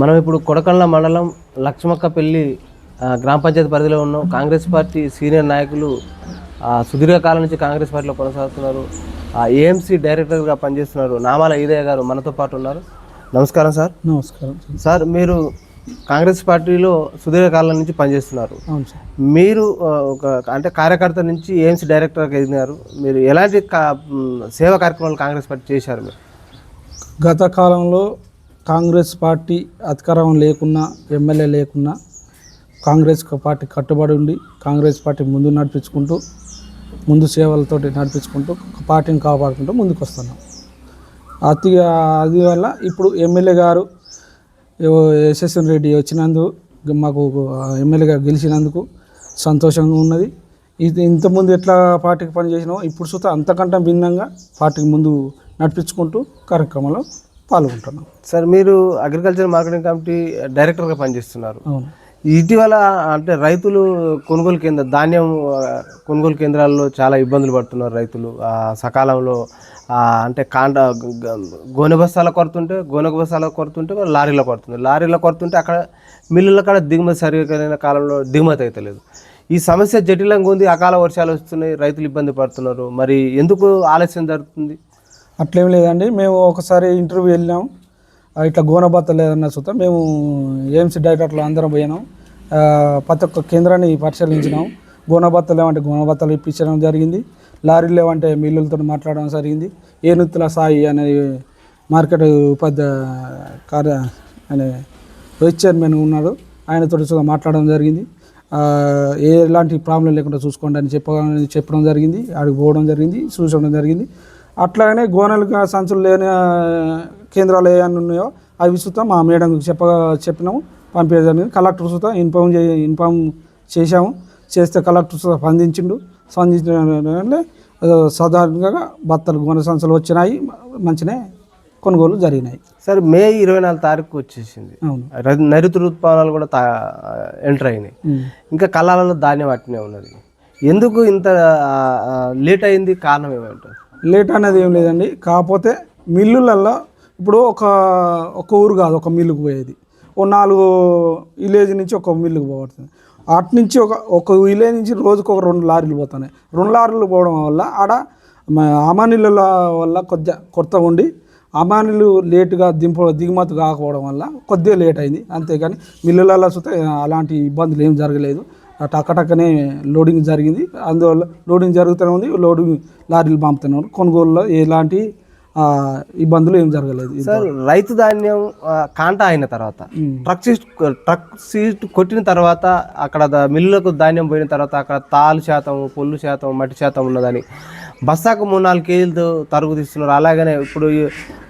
మనం ఇప్పుడు కొడకళ్ళ మండలం లక్ష్మక్కపల్లి గ్రామ పంచాయతీ పరిధిలో ఉన్నాం. కాంగ్రెస్ పార్టీ సీనియర్ నాయకులు సుదీర్ఘకాలం నుంచి కాంగ్రెస్ పార్టీలో కొనసాగుతున్నారు. ఏఎంసీ డైరెక్టర్గా పనిచేస్తున్నారు నామాల ఈదయ్య గారు మనతో పాటు ఉన్నారు. నమస్కారం సార్. నమస్కారం సార్. మీరు కాంగ్రెస్ పార్టీలో సుదీర్ఘకాలం నుంచి పనిచేస్తున్నారు. అవును సార్. మీరు ఒక అంటే కార్యకర్త నుంచి ఏఎంసీ డైరెక్టర్గా ఎదిగినారు. మీరు ఎలాంటి సేవా కార్యక్రమాలు కాంగ్రెస్ పార్టీ చేశారు మీరు? గత కాలంలో కాంగ్రెస్ పార్టీ అధికారం లేకున్నా ఎమ్మెల్యే లేకున్నా కాంగ్రెస్ పార్టీ కట్టుబడి ఉండి కాంగ్రెస్ పార్టీ ముందు నడిపించుకుంటూ ముందు సేవలతోటి నడిపించుకుంటూ పార్టీని కాపాడుకుంటూ ముందుకు వస్తున్నాం అతి అది వల్ల ఇప్పుడు ఎమ్మెల్యే గారు యశస్వన్ రెడ్డి వచ్చినందుకు మాకు ఎమ్మెల్యేగా గెలిచినందుకు సంతోషంగా ఉన్నది. ఇది ఇంతకుముందు ఎట్లా పార్టీకి పనిచేసినామో ఇప్పుడు సుత అంతకంటే భిన్నంగా పార్టీకి ముందు నడిపించుకుంటూ కార్యక్రమంలో పాల్గొంటున్నాం. సార్ మీరు అగ్రికల్చర్ మార్కెటింగ్ కమిటీ డైరెక్టర్గా పనిచేస్తున్నారు. ఇటీవల అంటే రైతులు కొనుగోలు కేంద్ర ధాన్యం కొనుగోలు కేంద్రాల్లో చాలా ఇబ్బందులు పడుతున్నారు రైతులు. ఆ, సకాలంలో అంటే కాండ గోనె బస్తాల కొరత ఉంటే గోనె బస్తాల కొరత ఉంటే మరి లారీల కొరత ఉంది. లారీల కొరత ఉంటే అక్కడ మిల్లుల కాడ దిగుమతి సరిగ్గా కాలంలో దిగుమతి అవుతలేదు ఈ సమస్య జటిలంగా ఉంది. అకాల వర్షాలు వస్తున్నాయి. రైతులు ఇబ్బంది పడుతున్నారు. మరి ఎందుకు ఆలస్యం జరుగుతుంది? అట్లేం లేదండి. మేము ఒకసారి ఇంటర్వ్యూ వెళ్ళినాం. ఇట్లా గోనబాత లేదన్న సుత మేము ఏఎంసీ డైరెక్టర్లో అందరం పోయినాం. ప్రతి ఒక్క కేంద్రాన్ని పరిశీలించినాం. గోనబత్తలు లేవంటే గోనబాత్తలు ఇప్పించడం జరిగింది. లారీలు లేవంటే మిల్లులతో మాట్లాడడం జరిగింది. ఏనుత్తుల సాయి అనే మార్కెట్ ఉపాధ్యాయ కార్య అనే వైస్ చైర్మన్ ఉన్నాడు. ఆయనతో కూడా మాట్లాడడం జరిగింది. ఎలాంటి ప్రాబ్లం లేకుండా చూసుకోండి అని చెప్ప చెప్పడం జరిగింది. ఆడికి పోవడం జరిగింది. చూసడం జరిగింది. అట్లాగనే గోనెలుగా సంచులు లేని కేంద్రాలు ఏమైనా ఉన్నాయో అవి సుతా మా మేడంకి చెప్ప చెప్పినాము పంపించడం కలెక్టర్ సుతా ఇన్ఫామ్ చే ఇన్ఫామ్ చేశాము. చేస్తే కలెక్టర్ సుతా స్పందించిండు. స్పందించిన సాధారణంగా బత్తలు గోనె సంచులు వచ్చినాయి మంచినే కొనుగోలు జరిగినాయి. సార్ మే ఇరవై నాలుగు తారీఖు వచ్చేసింది. నైరుతి ఋతుపవనాలు కూడా తా ఎంటర్ అయినాయి. ఇంకా కళ్ళాలలో ధాన్యం అట్నే ఉన్నది. ఎందుకు ఇంత లేట్ అయింది? కారణం ఏమంటారు? లేట్ అనేది ఏం లేదండి. కాకపోతే మిల్లులల్లో ఇప్పుడు ఒక ఒక ఊరు కాదు ఒక మిల్లుకు పోయేది. ఓ నాలుగు విలేజ్ నుంచి ఒక మిల్లుకు పోతుంది అటు నుంచి ఒక ఒక విలేజ్ నుంచి రోజుకు ఒక రెండు లారీలు పోతున్నాయి. రెండు లారీలు పోవడం వల్ల ఆడ అమానీళ్ళ వల్ల కొద్దిగా కొత్త ఉండి అమానులు లేటుగా దింప దిగుమతి కాకపోవడం వల్ల కొద్దిగా లేట్ అయింది. అంతేగాని మిల్లులలో చూస్తే అలాంటి ఇబ్బందులు ఏం జరగలేదు. టక్కటక్కనే లోడింగ్ జరిగింది. అందువల్ల లోడింగ్ జరుగుతూనే ఉంది లోడింగ్ లారీలు పంపుతున్నారు కొనుగోలులో ఎలాంటి ఇబ్బందులు ఏం జరగలేదు సార్ రైతు ధాన్యం కాంటా అయిన తర్వాత ట్రక్ సీట్ ట్రక్ సీట్ కొట్టిన తర్వాత అక్కడ మిల్లులకు ధాన్యం పోయిన తర్వాత అక్కడ తాలు శాతం పొల్లు శాతం మట్టి శాతం ఉన్నదని బస్తాకు మూడు నాలుగు కేజీలతో తరుగు తీస్తున్నారు. అలాగనే ఇప్పుడు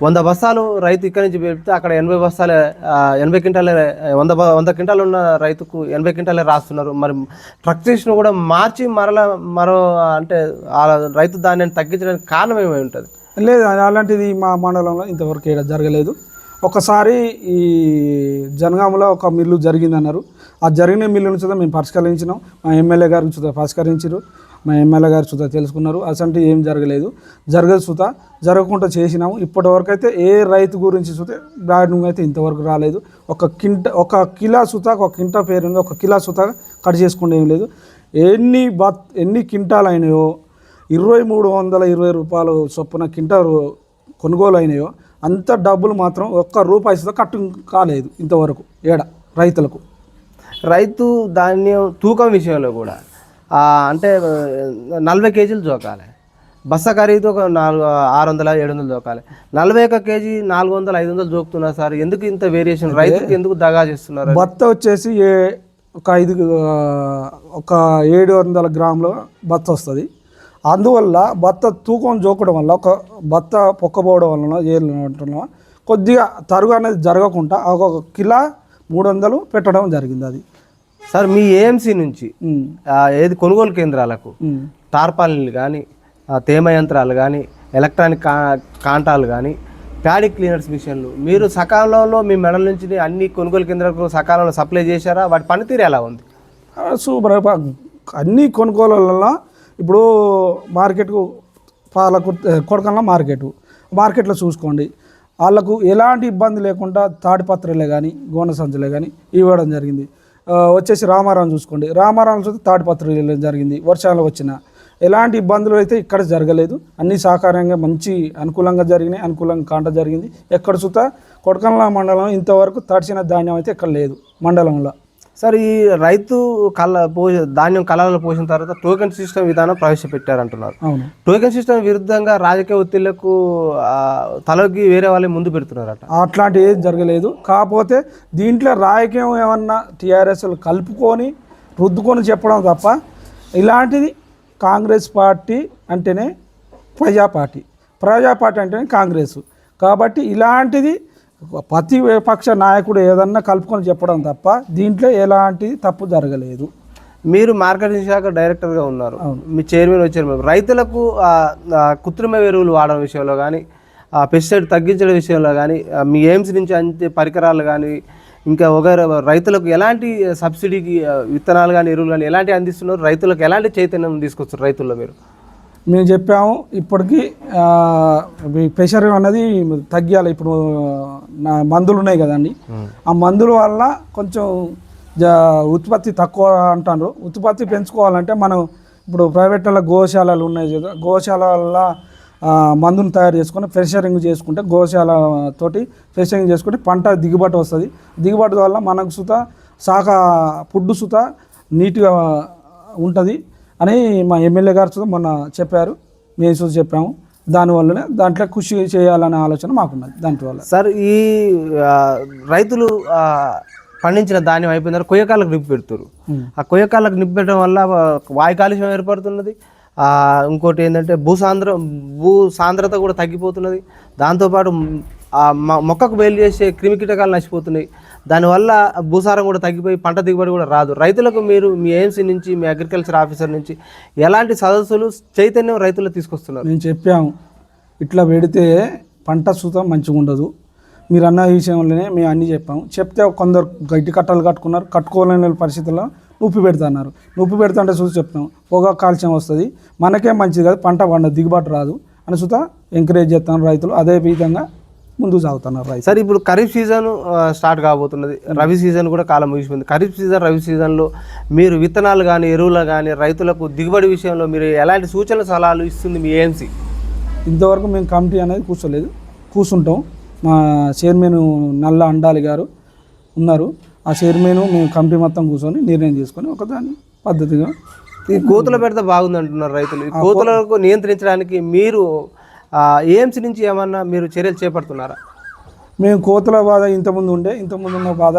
వంద బస్తాలు రైతు ఇక్కడి నుంచి పెడితే అక్కడ ఎనభై బస్తాలే ఎనభై క్వింటాలే వంద వంద క్వింటాలు ఉన్న రైతుకు ఎనభై క్వింటాలే రాస్తున్నారు. మరి ట్రక్ సీట్ను కూడా మార్చి మరలా మరో అంటే ఆ రైతు ధాన్యాన్ని తగ్గించడానికి కారణం ఏమై ఉంటుంది? లేదు అలాంటిది మా మండలంలో ఇంతవరకు ఇక్కడ జరగలేదు. ఒకసారి ఈ జనగామలో ఒక మిల్లు జరిగిందన్నారు. ఆ జరిగిన మిల్లును చూద్దాం మేము పరిష్కరించినాం. మా ఎమ్మెల్యే గారిని చూద్దాం పరిష్కరించారు మా ఎమ్మెల్యే గారు చూద్దాం తెలుసుకున్నారు. అసంటే ఏం జరగలేదు. జరగదు చూత జరగకుండా చేసినాము. ఇప్పటివరకు అయితే ఏ రైతు గురించి చూస్తే బ్రాడింగ్ అయితే ఇంతవరకు రాలేదు. ఒక కింట ఒక కిలా సుత ఒక కింటా పేరు ఉంది. ఒక కిలా సుత కట్ చేసుకుంటే ఏం లేదు. ఎన్ని బత్ ఎన్ని కింటాలు అయినాయో ఇరవై మూడు వందల ఇరవై రూపాయలు చొప్పున కింటాలు కొనుగోలు అయినాయో అంత డబ్బులు మాత్రం ఒక్క రూపాయి సుత కట్టు కాలేదు ఇంతవరకు ఏడ రైతులకు. రైతు ధాన్యం తూకం విషయంలో కూడా. అంటే నలభై కేజీలు జోకాలి. బస్స ఖరీదు ఒక నాలుగు ఆరు వందల ఏడు వందలు జోకాలి. నలభై ఒక కేజీ నాలుగు వందలు ఐదు వందలు జోకుతున్నారు సార్ ఎందుకు ఇంత వేరియేషన్ రైతుకి ఎందుకు దగా చేస్తున్నారు? బత్త వచ్చేసి ఏ ఒక ఐదు ఒక ఏడు వందల గ్రాముల బత్త వస్తుంది. అందువల్ల బత్త తూకం జోకడం వల్ల ఒక బత్త పొక్కబోవడం వలన ఏళ్ళ కొద్దిగా తరుగు అనేది జరగకుండా ఒక కిలా మూడు వందలు పెట్టడం జరిగింది అది. సార్ మీ ఏఎంసీ నుంచి ఏది కొనుగోలు కేంద్రాలకు. టార్పాలిన్లు కానీ తేమ యంత్రాలు కానీ ఎలక్ట్రానిక్ కా కాంటాలు కానీ ప్యాడీ క్లీనర్స్ మిషన్లు మీరు సకాలంలో మీ మెడల నుంచి అన్ని కొనుగోలు కేంద్రాలకు సకాలంలో సప్లై చేశారా? వాటి పనితీరు ఎలా ఉంది? సూపర్. అన్ని కొనుగోలలో ఇప్పుడు మార్కెట్కు పాలకు కొడకల్లో మార్కెట్. మార్కెట్లో చూసుకోండి. వాళ్ళకు ఎలాంటి ఇబ్బంది లేకుండా తాడిపత్రులే కానీ గోన సంచులే కానీ ఇవ్వడం జరిగింది. వచ్చేసి రామారావు చూసుకోండి. రామారావు చూస్తే తాడిపత్రులు జరిగింది వర్షాలు వచ్చిన. ఎలాంటి ఇబ్బందులు అయితే ఇక్కడ జరగలేదు. అన్ని సహకారంగా మంచి అనుకూలంగా జరిగినాయి అనుకూలంగా కాంట జరిగింది. ఎక్కడ చూత కొడకన్ల మండలం ఇంతవరకు తడిచిన ధాన్యం అయితే ఇక్కడ లేదు మండలంలో. సార్ ఈ రైతు కళ్ళ పో ధాన్యం కళాలలో పోసిన తర్వాత టోకెన్ సిస్టమ్ విధానం ప్రవేశపెట్టారంటున్నారు. టోకెన్ సిస్టమ్ విరుద్ధంగా రాజకీయ ఒత్తిళ్ళకు తలొగ్గి వేరే వాళ్ళే ముందు పెడుతున్నారట. అట్లాంటి ఏది జరగలేదు. కాకపోతే దీంట్లో రాజకీయం ఏమన్నా టీఆర్ఎస్లు కలుపుకొని రుద్దుకొని చెప్పడం తప్ప ఇలాంటిది కాంగ్రెస్ పార్టీ అంటేనే ప్రజా పార్టీ ప్రజా పార్టీ అంటేనే కాంగ్రెస్. కాబట్టి ఇలాంటిది ప్రతిపక్ష నాయకుడు ఏదన్నా కలుపుకొని చెప్పడం తప్ప దీంట్లో ఎలాంటి తప్పు జరగలేదు. మీరు మార్కెటింగ్ శాఖ డైరెక్టర్గా ఉన్నారు. మీ చైర్మన్ వచ్చారు. రైతులకు కృత్రిమ ఎరువులు వాడడం విషయంలో కానీ పెస్టిసైడ్ తగ్గించడం విషయంలో కానీ మీ ఎయిమ్స్ నుంచి అంతే పరికరాలు కానీ ఇంకా ఒక రైతులకు ఎలాంటి సబ్సిడీకి విత్తనాలు కానీ ఎరువులు కానీ ఎలాంటి అందిస్తున్నారు? రైతులకు ఎలాంటి చైతన్యం తీసుకొస్తారు రైతుల్లో మీరు? మేము చెప్పాము ఇప్పటికీ ఈ ప్రెషర్ అన్నది తగ్గాలి. ఇప్పుడు నా మందులు ఉన్నాయి కదండి. ఆ మందుల వల్ల కొంచెం జ ఉత్పత్తి తక్కువ అంటారు ఉత్పత్తి పెంచుకోవాలంటే మనం ఇప్పుడు ప్రైవేట్ల గోశాలలు ఉన్నాయి కదా గోశాలల ఆ, మందును తయారు చేసుకొని ప్రెషరింగ్ చేసుకుంటే గోశాల తోటి ప్రెషరింగ్ చేసుకుంటే పంట దిగుబడి వస్తుంది. దిగుబడి వల్ల మనకు సుత శాఖ ఫుడ్ సుత నీట్గా ఉంటుంది. అని మా ఎమ్మెల్యే గారు మొన్న చెప్పారు. మేము సుత చెప్పాము. దానివల్లనే దాంట్లో కృషి చేయాలనే ఆలోచన మాకున్నది. దాంట్లో సార్ ఈ రైతులు పండించిన ధాన్యం అయిపోయిన తర్వాత కొయ్యకాలకు నింపి పెడుతారు ఆ కొయ్యకాలకు నింపి పెట్టడం వల్ల వాయు కాలుష్యం ఏర్పడుతున్నది. ఇంకోటి ఏంటంటే భూ సాంద్ర భూ సాంద్రత కూడా తగ్గిపోతున్నది. దాంతోపాటు ఆ మొక్కకు బయలు చేసే క్రిమి కీటకాలు నశిపోతున్నాయి. దానివల్ల భూసారం కూడా తగ్గిపోయి పంట దిగుబడి కూడా రాదు. రైతులకు మీరు మీ ఏఎంసీ నుంచి మీ అగ్రికల్చర్ ఆఫీసర్ నుంచి ఎలాంటి సదస్సులు చైతన్యం రైతులు తీసుకొస్తున్నారు? మేము చెప్పాము. ఇట్లా పెడితే పంట సుతం మంచిగా ఉండదు. మీరు అన్న విషయంలోనే మేము అన్నీ చెప్పాము. చెప్తే కొందరు గడ్డి కట్టలు కట్టుకున్నారు. కట్టుకోలేని పరిస్థితుల్లో ఉప్పు పెడతాన్నారు. ఉప్పు పెడుతుంటే చూసి చెప్తాం పొగ కాల్చం వస్తుంది. మనకే మంచిది కాదు. పంట పండదు దిగుబాటు రాదు. అని సుత ఎంకరేజ్ చేస్తాను రైతులు. అదే విధంగా ముందుకు సాగుతున్నారు రైతులు సార్ ఇప్పుడు ఖరీఫ్ సీజన్ స్టార్ట్ కాబోతున్నది. రబీ సీజన్ కూడా కాలం ముగిసిపోయింది. ఖరీఫ్ సీజన్ రబీ సీజన్లో మీరు విత్తనాలు కానీ ఎరువులు కానీ రైతులకు దిగుబడి విషయంలో మీరు ఎలాంటి సూచనలు సలహాలు ఇస్తుంది మీ ఏఎంసీ ఇంతవరకు మేము కమిటీ అనేది కూర్చోలేదు. కూర్చుంటాం. మా చైర్మన్ నల్ల అండాలి గారు ఉన్నారు. ఆ చైర్మన్ మేము కమిటీ మొత్తం కూర్చొని నిర్ణయం తీసుకొని ఒకదాని పద్ధతిగా ఈ కోతుల పెడితే బాగుంది అంటున్నారు రైతులు. ఈ కోతులకు నియంత్రించడానికి మీరు ఏఎంసీ నుంచి ఏమన్నా మీరు చర్యలు చేపడుతున్నారా? మేము కోతుల బాధ ఇంతకుముందు ఉండే ఇంతకుముందు ఉన్న బాధ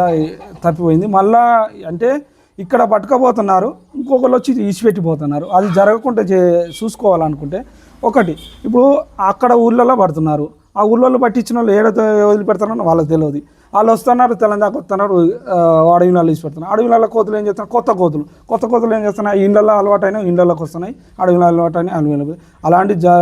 తప్పిపోయింది. మళ్ళా అంటే ఇక్కడ పట్టుకపోతున్నారు ఇంకొకరు వచ్చి ఇసిపెట్టిపోతున్నారు అది జరగకుండా చే చూసుకోవాలనుకుంటే ఒకటి ఇప్పుడు అక్కడ ఊళ్ళలో పడుతున్నారు. ఆ ఊళ్ళలో పట్టించిన వాళ్ళు ఏడ వదిలిపెడతారని వాళ్ళకి తెలియదు వాళ్ళు వస్తున్నారు తెలంగాణకు వస్తున్నారు అడవిలలో తీసి పెడుతున్నారు. అడవిలలో కోతులు ఏం చేస్తున్నారు? కొత్త కోతులు. కొత్త కోతులు ఏం చేస్తున్నాయి? ఇళ్ళల్లో అలవాటైన ఇళ్ళలోకి వస్తున్నాయి. అడవిలో అలవాటైన అడవిలో అలాంటి జా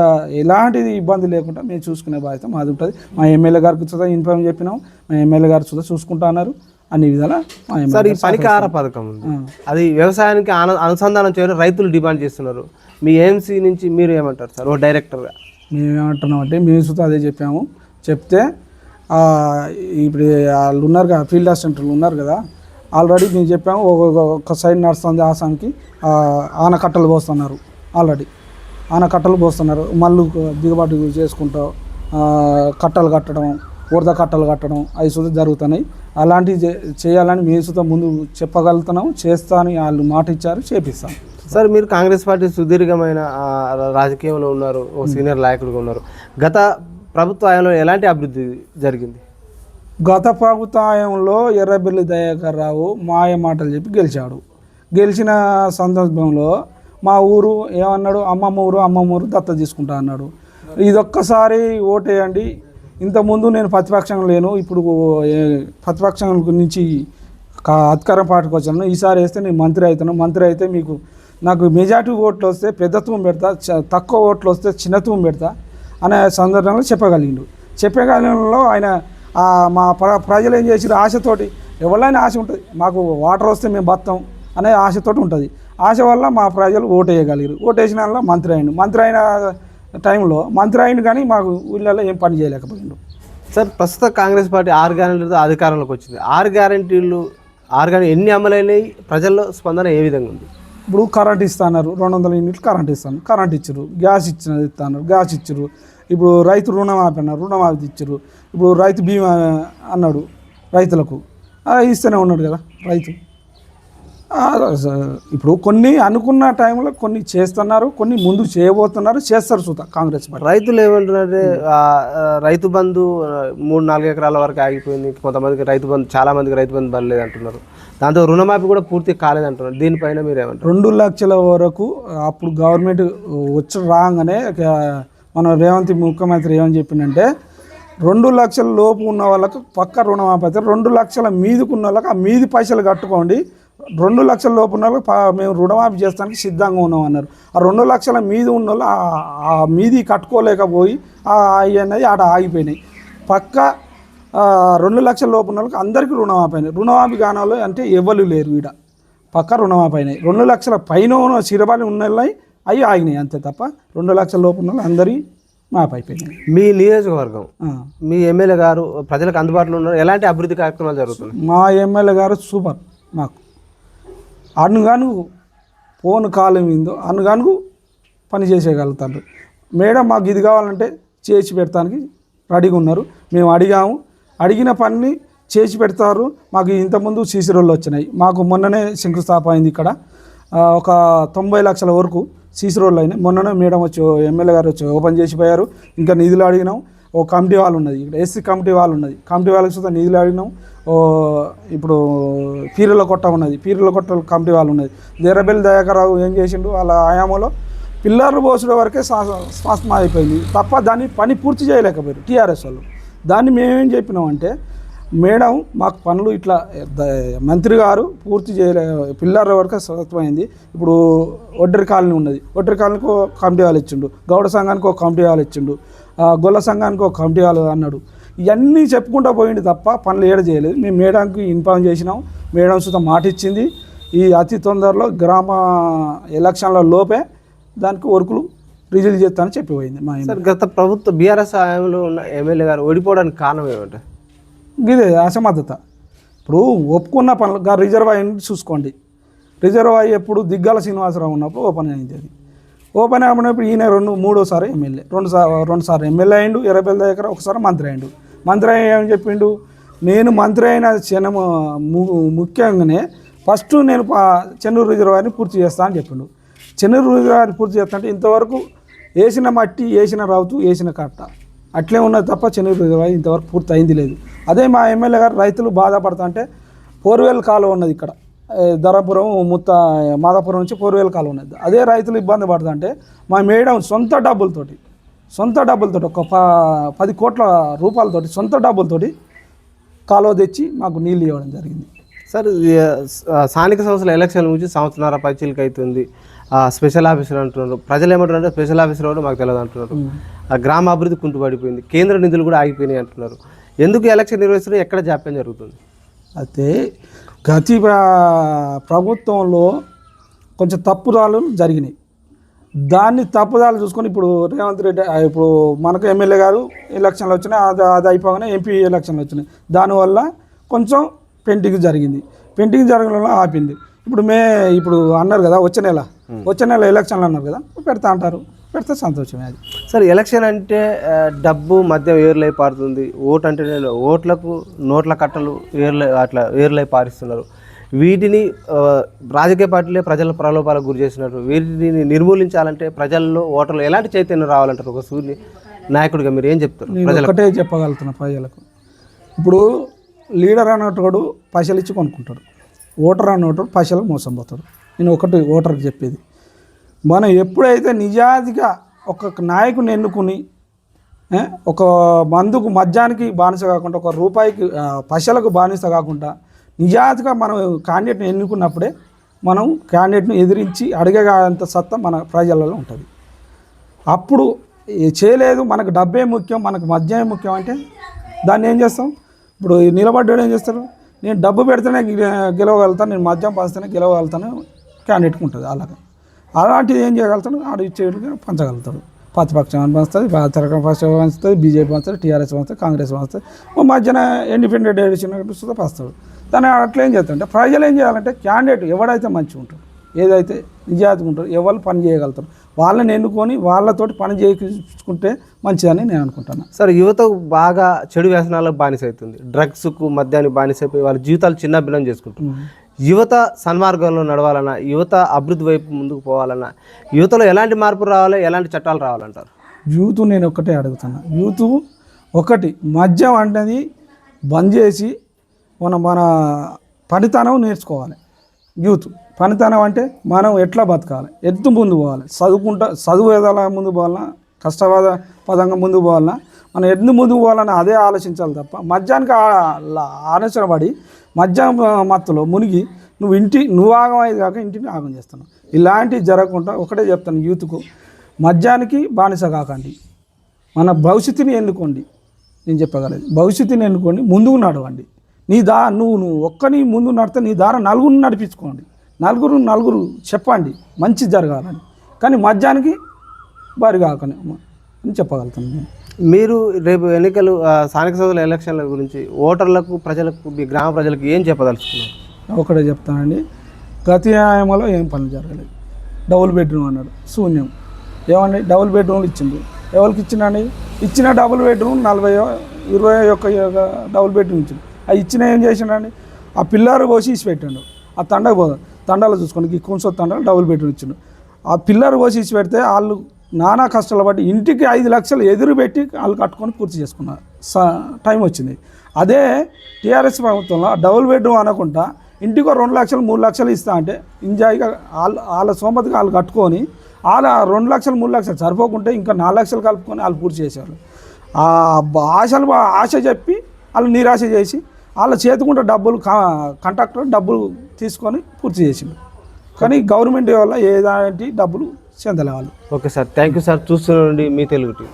ఎలాంటిది ఇబ్బంది లేకుండా మేము చూసుకునే బాధ్యత మాది ఉంటుంది. మా ఎమ్మెల్యే గారికి చూద్దాం ఇన్ఫార్మ్ చెప్పినాం. మా ఎమ్మెల్యే గారు చూద్దాం చూసుకుంటా అన్నారు. అన్ని విధాలా మా ఎమ్మెల్యే సార్ ఈ పనికార పథకం ఉంది. అది వ్యవసాయానికి అను అనుసంధానం చేయడం రైతులు డిమాండ్ చేస్తున్నారు. మీ ఏఎంసీ నుంచి మీరు ఏమంటారు సార్? ఓ డైరెక్టర్గా. మేమేమంటున్నాం అంటే మేము అదే చెప్పాము. చెప్తే ఇప్పుడు వాళ్ళు ఉన్నారు కదా ఫీల్డ్ అసిస్టెంట్లు ఉన్నారు కదా ఆల్రెడీ మేము చెప్పాము ఒక- సైడ్ నడుస్తుంది ఆసాంకి ఆనకట్టలు పోస్తున్నారు ఆల్రెడీ. ఆనకట్టలు పోస్తున్నారు మళ్ళీ దిగుబాటు చేసుకుంటూ కట్టలు కట్టడం ఉడత కట్టలు కట్టడం అవి సుతా జరుగుతున్నాయి. అలాంటివి చే- చేయాలని మేము సుతా ముందు చెప్పగలుగుతున్నాం చేస్తా అని వాళ్ళు మాట ఇచ్చారు చేపిస్తాను సార్ మీరు కాంగ్రెస్ పార్టీ సుదీర్ఘమైన రాజకీయంలో ఉన్నారు ఓ సీనియర్ నాయకుడిగా ఉన్నారు. గత ప్రభుత్వ హయాంలో ఎలాంటి అభివృద్ధి జరిగింది? గత ప్రభుత్వంలో ఎర్రబెల్లి దయాకర్ రావు మాయ మాటలు చెప్పి గెలిచాడు. గెలిచిన సందర్భంలో మా ఊరు ఏమన్నాడు? అమ్మమ్మ ఊరు అమ్మమ్మ ఊరు దత్త తీసుకుంటా అన్నాడు. ఇదొక్కసారి ఓటేయండి. ఇంతకుముందు నేను ప్రతిపక్షంగా లేను. ఇప్పుడు ప్రతిపక్షం నుంచి అధికారం పాటకు వచ్చాను. ఈసారి వేస్తే నేను మంత్రి అవుతాను. మంత్రి అయితే మీకు నాకు మెజార్టీ ఓట్లు వస్తే పెద్దత్వం పెడతా తక్కువ ఓట్లు వస్తే చిన్నత్వం పెడతా అనే సందర్భంలో చెప్పగలిగిండు. చెప్పగలిగినలో ఆయన మా ప్ర ప్రజలు ఏం చేసిరు ఆశతోటి ఎవరైనా ఆశ ఉంటుంది. మాకు వాటర్ వస్తే మేము బతాం అనే ఆశతోటి ఉంటుంది. ఆశ వల్ల మా ప్రజలు ఓటు వేయగలిగారు ఓటు వేసిన వల్ల మంత్రి అయిండు మంత్రి అయిన టైంలో మంత్రి అయిండు కానీ మాకు ఊళ్ళలో ఏం పని చేయలేకపోయిండు. సార్ ప్రస్తుత కాంగ్రెస్ పార్టీ ఆరు గ్యారెంటీలతో అధికారంలోకి వచ్చింది. ఆరు గ్యారెంటీలు ఆరు గ్యారెంటీ ఎన్ని అమలైనవి ప్రజల్లో స్పందన ఏ విధంగా ఉంది? ఇప్పుడు కరెంట్ ఇస్తున్నారు. రెండు వందల యూనిట్లు కరెంట్ ఇస్తాను. కరెంట్ ఇచ్చారు గ్యాస్ ఇచ్చిన ఇస్తున్నారు గ్యాస్ ఇచ్చారు ఇప్పుడు రైతు రుణమాఫీ అన్నారు. ఆపి ఇచ్చారు ఇప్పుడు రైతు బీమా అన్నాడు రైతులకు. ఇస్తూనే ఉన్నాడు కదా రైతు. ఇప్పుడు కొన్ని అనుకున్న టైంలో కొన్ని చేస్తున్నారు. కొన్ని ముందు చేయబోతున్నారు. చేస్తారు చూద్దాం. కాంగ్రెస్ పార్టీ. రైతులు ఏమంటున్నారంటే రైతు బంధు మూడు నాలుగు ఎకరాల వరకు ఆగిపోయింది. కొంతమందికి రైతు బంధు చాలా మందికి రైతు బంధు పడలేదు అంటున్నారు దాంతో రుణమాఫీ కూడా పూర్తి కాలేదంటున్నారు. దీనిపైన మీరు ఏమంటారు రెండు లక్షల వరకు అప్పుడు గవర్నమెంట్ వచ్చి రాగానే మన రేవంత్ ముఖ్యమంత్రి ఏమని చెప్పిందంటే రెండు లక్షల లోపు ఉన్న వాళ్ళకు పక్క రుణమాఫీ అయితే రెండు లక్షల మీదకు ఉన్న వాళ్ళకి ఆ మీది పైసలు కట్టుకోండి. రెండు లక్షల లోపు ఉన్న వాళ్ళకి మేము రుణమాఫీ చేస్తానికి సిద్ధంగా ఉన్నాం అన్నారు. ఆ రెండు లక్షల మీది ఉన్న వాళ్ళు ఆ- మీది కట్టుకోలేకపోయి ఆ అవి అనేది ఆడ ఆగిపోయినాయి. పక్క రెండు లక్షల లోపు ఉన్న వాళ్ళకి అందరికీ రుణమాఫీ అయినాయి. రుణమాఫీ కాని వాళ్ళు అంటే ఎవరు లేరు ఈడ. పక్క రుణమాఫీ అయినాయి. రెండు లక్షల పైన ఉన్న చిరబాలి ఉన్నాయి అవి ఆగినాయి అంతే తప్ప రెండు లక్షల లోపు ఉన్న వాళ్ళు అందరి మాఫీ అయిపోయినాయి. మీ నియోజకవర్గం. మీ ఎమ్మెల్యే గారు ప్రజలకు అందుబాటులో ఉన్నారు. ఎలాంటి అభివృద్ధి కార్యక్రమాలు జరుగుతున్నాయి? మా ఎమ్మెల్యే గారు సూపర్ మాకు. అనుగాను ఫోన్ కాల్ ఏందో అనుగాను పని చేసేయగలుగుతారు. మేడం మాకు ఇది కావాలంటే చేసి పెడతానికి రెడీగా ఉన్నారు. మేము అడిగాము. అడిగిన పని చేసి పెడతారు. మాకు ఇంతకుముందు సీసీ రోడ్లు వచ్చినాయి. మాకు మొన్ననే శంకుస్థాపన అయింది ఇక్కడ. ఒక తొంభై లక్షల వరకు సీసీ రోడ్లు అయినాయి. మొన్ననే మేడం వచ్చి ఎమ్మెల్యే గారు వచ్చి ఓపెన్ చేసిపోయారు ఇంకా నిధులు అడిగినాం. ఓ కమిటీ వాళ్ళు ఉన్నది. ఇక్కడ ఎస్సీ కమిటీ వాళ్ళు ఉన్నది. కమిటీ వాళ్ళకి చూస్తే నిధులు అడిగినాం. ఓ ఇప్పుడు పీరుల కొట్ట ఉన్నది. పీరుల కొట్ట కమిటీ వాళ్ళు ఉన్నది. దేరబెల్లి దయాకరావు ఏం చేసిండు? వాళ్ళ ఆయామంలో పిల్లర్లు పోసడం వరకే స్వాస్థ్యం అయిపోయింది. తప్ప దాన్ని పని పూర్తి చేయలేకపోయారు టీఆర్ఎస్ వాళ్ళు. దాన్ని మేమేం చెప్పినామంటే మేడం మాకు పనులు ఇట్లా మంత్రి గారు పూర్తి చేయలే పిల్లర్ల వరకు స్వచ్ఛమైంది ఇప్పుడు ఒడ్డరి కాలనీ ఉన్నది. ఒడ్డరి కాలనీకి ఒక కమిటీ వాళ్ళు ఇచ్చిండు. గౌడ సంఘానికి ఒక కమిటీ హాల్ ఇచ్చిండు. గొల్ల సంఘానికి ఒక కమిటీ హాల్ అన్నాడు. ఇవన్నీ చెప్పుకుంటూ పోయింది తప్ప పనులు ఏడ చేయలేదు. మేము మేడంకి ఇన్ఫార్మ్ చేసినాం. మేడం సుత మాట ఇచ్చింది. ఈ అతి తొందరలో గ్రామ ఎలక్షన్ల లోపే దానికి వర్కులు రిలీజ్ చేస్తానని చెప్పిపోయింది మా సార్ గత ప్రభుత్వ బీఆర్ఎస్ హయాంలో ఉన్న ఎమ్మెల్యే గారు ఓడిపోవడానికి కారణం ఏమంటే? ఇదే అసమర్థత. ఇప్పుడు ఒప్పుకున్న పనులు గా రిజర్వాయర్ చూసుకోండి. రిజర్వాయర్ ఎప్పుడు దిగ్గాల శ్రీనివాసరావు ఉన్నప్పుడు ఓపెన్ అయింది. అది ఓపెన్ అయినప్పుడు ఈయన రెండు మూడోసారి ఎమ్మెల్యే. రెండు సార్ రెండు సార్లు ఎమ్మెల్యే అయిండు ఇరవై దగ్గర ఒకసారి మంత్రి అయిండు. మంత్రి అయ్యి ఏమని చెప్పిండు? నేను మంత్రి అయిన క్షణం ముఖ్యంగానే ఫస్ట్ నేను చెన్నూరు రిజర్వాయర్ని పూర్తి చేస్తా అని చెప్పిండు. చెన్నూరు రిజర్వాయర్ పూర్తి చేస్తా అంటే ఇంతవరకు వేసిన మట్టి వేసిన రావుతు వేసిన కట్ట. అట్లే ఉన్నది తప్ప చెన్నూరు ఇంతవరకు పూర్తి అయింది లేదు. అదే మా ఎమ్మెల్యే గారు రైతులు బాధపడతా అంటే పోర్వేల్ కాలువ ఉన్నది ఇక్కడ. ధరపురం ముత్త మాదాపురం నుంచి పోర్వేల్ కాలు ఉన్నది. అదే రైతులు ఇబ్బంది పడతా మా మేడం సొంత డబ్బులతోటి సొంత డబ్బులతోటి ఒక పది కోట్ల రూపాయలతోటి సొంత డబ్బులతోటి కాలువ తెచ్చి మాకు నీళ్ళు ఇవ్వడం జరిగింది. సార్ స్థానిక సంస్థల ఎలక్షన్ నుంచి సంవత్సరాల పైచీలకి అవుతుంది. స్పెషల్ ఆఫీసర్ అంటున్నారు. ప్రజలు ఏమంటున్నారు స్పెషల్ ఆఫీసర్ కూడా మాకు తెలియదు అంటున్నారు. ఆ గ్రామ అభివృద్ధి కుంటుపడిపోయింది కేంద్ర నిధులు కూడా ఆగిపోయినాయి అంటున్నారు. ఎందుకు ఎలక్షన్ నిర్వహిస్తున్నారు? ఎక్కడ జాప్యం జరుగుతుంది? అయితే గతి ప్ర- ప్రభుత్వంలో కొంచెం తప్పుదాలు జరిగినాయి. దాన్ని తప్పుదాలు చూసుకొని ఇప్పుడు రేవంత్ రెడ్డి ఇప్పుడు మనకు ఎమ్మెల్యే గారు ఎలక్షన్లు వచ్చినాయి అది అది అయిపోగానే ఎంపీ ఎలక్షన్లు వచ్చినాయి. దానివల్ల కొంచెం పెంటింగ్ జరిగింది. పెంటింగ్ జరగడం వల్ల ఆపింది. ఇప్పుడు మే ఇప్పుడు అన్నారు కదా వచ్చే నెల. వచ్చే నెల ఎలక్షన్లు అన్నారు కదా పెడతా అంటారు. పెడితే సంతోషమే అది. సార్ ఎలక్షన్ అంటే డబ్బు మద్యం ఏర్లై పారుతుంది. ఓటు అంటే ఓట్లకు నోట్ల కట్టలు ఏర్లై అట్లా ఏర్లై పారిస్తున్నారు. వీటిని రాజకీయ పార్టీలే ప్రజల ప్రలోభాలకు గురి చేస్తున్నారు. వీటిని నిర్మూలించాలంటే ప్రజల్లో ఓటర్లు ఎలాంటి చైతన్యం రావాలంటారు? ఒక సూర్యుని నాయకుడిగా మీరు ఏం చెప్తారు నేను ఒకటే చెప్పగలుగుతున్నా ప్రజలకు. ఇప్పుడు లీడర్ అనేటోడు పైసలు ఇచ్చి కొనుక్కుంటాడు. ఓటర్ అనేటోడు పైసలు మోసం పోతాడు నేను ఒకటి ఓటర్కి చెప్పేది. మనం ఎప్పుడైతే నిజాదిగా ఒక నాయకుని ఎన్నుకుని ఒక మందుకు మద్యానికి బానిస కాకుండా ఒక రూపాయికి ఆ, బానిస కాకుండా నిజాదిగా మనం క్యాండిడేట్ని ఎన్నుకున్నప్పుడే మనం క్యాండిడేట్ని ఎదిరించి అడిగేంత సత్తా మన ప్రజలలో ఉంటుంది. అప్పుడు ఏ చేయలేదు మనకు డబ్బే ముఖ్యం మనకు మద్యమే ముఖ్యం అంటే దాన్ని ఏం చేస్తాం? ఇప్పుడు నిలబడ్డాడు ఏం చేస్తారు నేను డబ్బు పెడితేనే గెలవగలుగుతాను నేను మద్యం పంచితేనే గెలవగలుగుతాను క్యాండిడేట్కి ఉంటుంది అలాగా అలాంటిది ఏం చేయగలుగుతాడు? ఆడు ఇచ్చేటిగా పంచగలుగుతాడు. ప్రతిపక్షం పంచుతుంది పక్షం పంచుతుంది బీజేపీ పంచుతుంది టీఆర్ఎస్ వస్తుంది కాంగ్రెస్ వస్తుంది ఓ మధ్యన ఇండిపెండెంట్ ఎడిషన్ సుతా పంచుతాడు. దాన్ని అట్లా ఏం చేస్తాడంటే ప్రజలు ఏం చేయాలంటే క్యాండిడేట్ ఎవడైతే మంచిగా ఉంటాడు ఏదైతే నిజాతిగా ఉంటాడు ఎవరు పని చేయగలుగుతారు వాళ్ళని ఎన్నుకొని వాళ్ళతోటి పని చేయించుకుంటే మంచిదని నేను అనుకుంటున్నాను సార్ యువత బాగా చెడు వ్యసనాలకు బానిస అవుతుంది డ్రగ్స్కు మద్యానికి బానిస అయిపోయి వాళ్ళ జీవితాలు చిన్న భిన్నం చేసుకుంటారు యువత సన్మార్గంలో నడవాలన్నా యువత అభివృద్ధి వైపు ముందుకు పోవాలన్నా యువతలో ఎలాంటి మార్పు రావాలి ఎలాంటి చట్టాలు రావాలంటారు? యూత్ నేను ఒక్కటే అడుగుతున్నా. యూత్ ఒకటి మద్యం అనేది బంద్ చేసి మన మన పనితనం నేర్చుకోవాలి. యూత్ పనితనం అంటే మనం ఎట్లా బతకాలి? ఎత్తు ముందు పోవాలి. చదువుకుంటా చదువు ఏదైనా ముందు పోవాలన్నా కష్టవాద పదంగా ముందు పోవాలన్నా మనం ఎందు ముందు పోవాలని అదే ఆలోచించాలి తప్ప మద్యానికి ఆలోచన పడి మధ్యాహ్నం మత్తులో మునిగి నువ్వు ఇంటి నువ్వు ఆగం అయ్యేది కాక ఇంటిని ఆగం చేస్తున్నావు. ఇలాంటివి జరగకుండా ఒకటే చెప్తాను యూత్కు మద్యానికి బానిస కాకండి. మన భవిష్యత్తుని ఎన్నుకోండి. నేను చెప్పగలదు. భవిష్యత్తుని ఎన్నుకోండి ముందుకు నడవండి. నీ దా నువ్వు నువ్వు ఒక్కని ముందు నడితే నీ దార నలుగురు నడిపించుకోండి. నలుగురు నలుగురు చెప్పండి మంచి జరగాలని. కానీ మద్యానికి బారి కాకని అని చెప్పగలుగుతాను నేను. మీరు రేపు ఎన్నికలు స్థానిక సంస్థల ఎలక్షన్ల గురించి ఓటర్లకు ప్రజలకు మీ గ్రామ ప్రజలకు ఏం చెప్పదలుచుకున్నారు? ఒకటే చెప్తానండి. గతి న్యాయంలో ఏం పనులు జరగలేదు. డబుల్ బెడ్రూమ్ అన్నాడు. శూన్యం. ఏమండి? డబుల్ బెడ్రూమ్లు ఇచ్చింది. ఎవరికి ఇచ్చిందండి ఇచ్చిన డబుల్ బెడ్రూమ్ నలభై ఇరవై ఒక్క డబుల్ బెడ్రూమ్ ఇచ్చింది. ఆ ఇచ్చిన ఏం చేసిండండి? ఆ పిల్లర్ పోసి ఇచ్చి పెట్టాడు ఆ తండకు పోదు తండాలు చూసుకోండి ఈ కూన్సో తండాలు డబుల్ బెడ్రూమ్ ఇచ్చిండు. ఆ పిల్లర్ పోసి ఇచ్చి పెడితే వాళ్ళు నానా కష్టాలు పట్టి ఇంటికి ఐదు లక్షలు ఎదురు పెట్టి వాళ్ళు కట్టుకొని పూర్తి చేసుకున్నారు. స టైం వచ్చింది. అదే టీఆర్ఎస్ ప్రభుత్వంలో డబుల్ బెడ్రూమ్ అనకుండా ఇంటికో రెండు లక్షలు మూడు లక్షలు ఇస్తా అంటే ఎంజాయ్గా వాళ్ళు వాళ్ళ సోమతికి వాళ్ళు కట్టుకొని వాళ్ళ రెండు లక్షలు మూడు లక్షలు సరిపోకుంటే ఇంకా నాలుగు లక్షలు కలుపుకొని వాళ్ళు పూర్తి చేశారు ఆ ఆశలు ఆశ చెప్పి వాళ్ళు నిరాశ చేసి వాళ్ళ చేతికుంటే డబ్బులు కంట్రాక్టర్ డబ్బులు తీసుకొని పూర్తి చేసిండు. కానీ గవర్నమెంట్ వల్ల ఏదాంటి డబ్బులు చెందలే వాళ్ళు. Okay sir. Thank you sir. చూస్తున్నాండి మీ తెలుగు టీవీ.